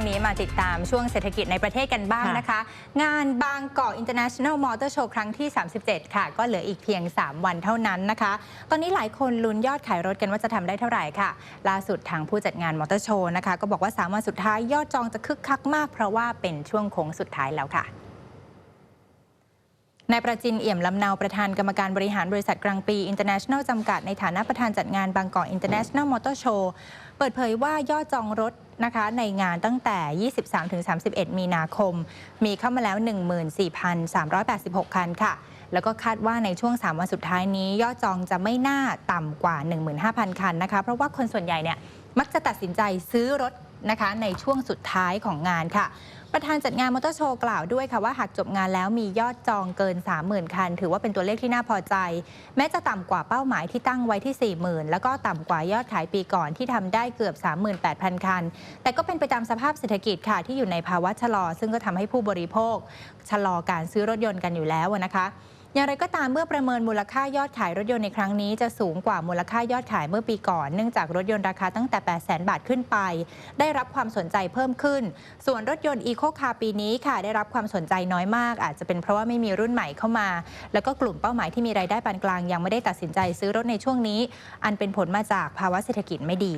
งนี้มาติดตามช่วงเศรษฐกิจในประเทศกันบ้างนะคะ งานบางกอก International Motor Show ครั้งที่ 37 ค่ะ ก็เหลืออีกเพียง 3 วันเท่านั้นนะคะ ตอนนี้หลายคนลุ้นยอดขายรถกันว่าจะทำได้เท่าไหร่ค่ะ ล่าสุดทางผู้จัดงานมอเตอร์โชว์นะคะ ก็บอกว่า 3 วันสุดท้ายยอดจองจะคึกคักมากเพราะว่าเป็นช่วงโค้งสุดท้ายแล้วค่ะ นายประจินเอี่ยมลำเนาประธานกรรมการบริหารบริษัทกลางปี International จำกัดในฐานะประธานจัดงานบางกอก International Motor Show เปิดเผยว่ายอดจองรถนะคะในงานตั้งแต่ 23-31 มีนาคม มีเข้ามาแล้ว 14,386 คันค่ะ แล้วก็คาดว่าในช่วง 3 วันสุดท้ายนี้ ยอดจองจะไม่น่าต่ำกว่า 15,000 คันนะคะ เพราะว่าคนส่วนใหญ่เนี่ยมักจะตัดสินใจซื้อรถนะคะในช่วงสุดท้ายของงานค่ะ ประธานจัดงานมอเตอร์โชว์กล่าวด้วยค่ะว่าหากจบงานแล้วมียอดจองเกิน 30,000 คัน ถือว่าเป็นตัวเลขที่น่าพอใจ แม้จะต่ำกว่าเป้าหมายที่ตั้งไว้ที่ 40,000 แล้วก็ต่ำกว่ายอดขายปีก่อนที่ทำได้เกือบ 38,000 คัน แต่ก็เป็นไปตามสภาพเศรษฐกิจค่ะที่อยู่ในภาวะชะลอ ซึ่งก็ทำให้ผู้บริโภคชะลอการซื้อรถยนต์กันอยู่แล้วนะคะ อย่างไรก็ตามเมื่อประเมินมูลค่ายอดขายรถยนต์ในครั้งนี้จะสูงกว่ามูลค่ายอดขายเมื่อปีก่อน เนื่องจากรถยนต์ราคาตั้งแต่ 8 0 0 0 0 0บาทขึ้นไป ได้รับความสนใจเพิ่มขึ้น ส่วนรถยนต์อีโคคาร์ปีนี้ค่ะ ได้รับความสนใจน้อยมาก อาจจะเป็นเพราะว่าไม่มีรุ่นใหม่เข้ามา แล้วก็กลุ่มเป้าหมายที่มีรายได้ปานกลางยังไม่ได้ตัดสินใจซื้อรถในช่วงนี้ อันเป็นผลมาจากภาวะเศรษฐกิจไม่ดี